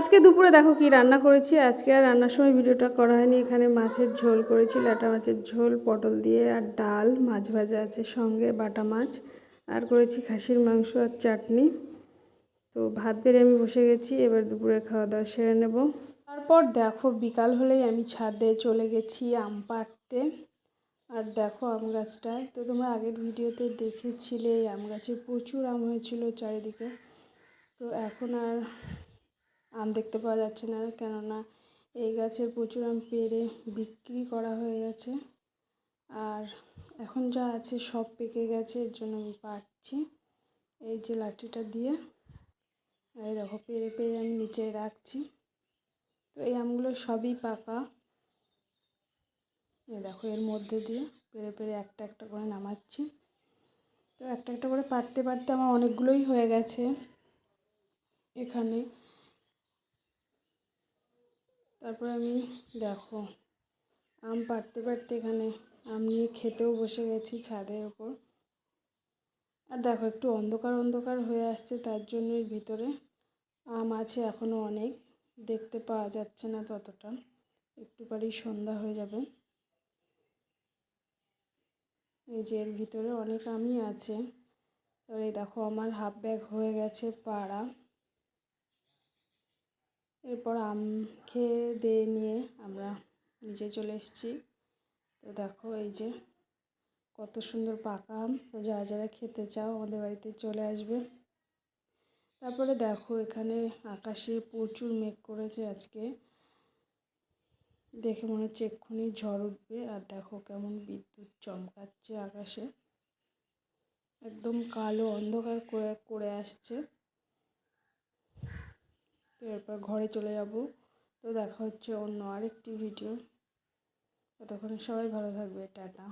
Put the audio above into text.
আজকে দুপুরে দেখো কি রান্না করেছি। আজকে আর রান্নার সময় ভিডিওটা করা হয়নি। এখানে মাছের ঝোল করেছি লাটা মাছের ঝোল, পটল দিয়ে আর ডাল, মাছ ভাজা আছে সঙ্গে, বাটা মাছ, আর করেছি খাসির মাংস আর চাটনি। তো ভাত বেড়ে আমি বসে গেছি, এবার দুপুরে খাওয়া দাওয়া সেরে নেব। তারপর দেখো বিকাল হলেই আমি ছাদে চলে গেছি আম পাড়তে। আর দেখো আম গাছটায় তো তোমরা আগের ভিডিওতে দেখেছিলে আম গাছে প্রচুর আম হয়েছিল চারিদিকে। তো এখন আর আম দেখতে পাওয়া যাচ্ছে না কেননা এই গাছের প্রচুর আম পেড়ে বিক্রি করা হয়ে গেছে। আর এখন যা আছে সব পেকে গেছে, এর জন্য আমি পাচ্ছি এই যে লাঠিটা দিয়ে, এই দেখো পেরে পেরে আমি নিচে রাখছি। তো এই আমগুলো সবই পাকা। এ দেখো, এর মধ্যে দিয়ে পেরে পেরে একটা একটা করে নামাচ্ছি। তো একটা একটা করে পারতে পারতে আমার অনেকগুলোই হয়ে গেছে এখানে। তারপর আমি দেখো, আম পাড়তে পারতে এখানে আম নিয়ে খেতেও বসে গেছি ছাদের ওপর। আর দেখো, একটু অন্ধকার অন্ধকার হয়ে আসছে, তার জন্য ভিতরে আম আছে এখনও অনেক। দেখতে পাওয়া যাচ্ছে না ততটা, একটু পরেই সন্ধ্যা হয়ে যাবে। এই যে ভিতরে অনেক আমই আছে। এবার এই দেখো, আমার হাফ ব্যাগ হয়ে গেছে পাড়া। এরপর আম খেয়ে দিয়ে নিয়ে আমরা নিচে চলে এসেছি। তো দেখো এই যে কত সুন্দর পাকা আম। তো যারা যারা খেতে চাও আমাদের বাড়িতে চলে আসবে। তারপরে দেখো এখানে আকাশে প্রচুর মেঘ করেছে আজকে। দেখে মনে হচ্ছে এক্ষুনি ঝড় উঠবে। আর দেখো কেমন বিদ্যুৎ চমকাচ্ছে আকাশে। একদম কালো অন্ধকার করে করে আসছে। তো এরপর ঘরে চলে যাব। তো দেখা হচ্ছে অন্য আরেকটি ভিডিও ততক্ষণে সবাই ভালো থাকবে, টাটা।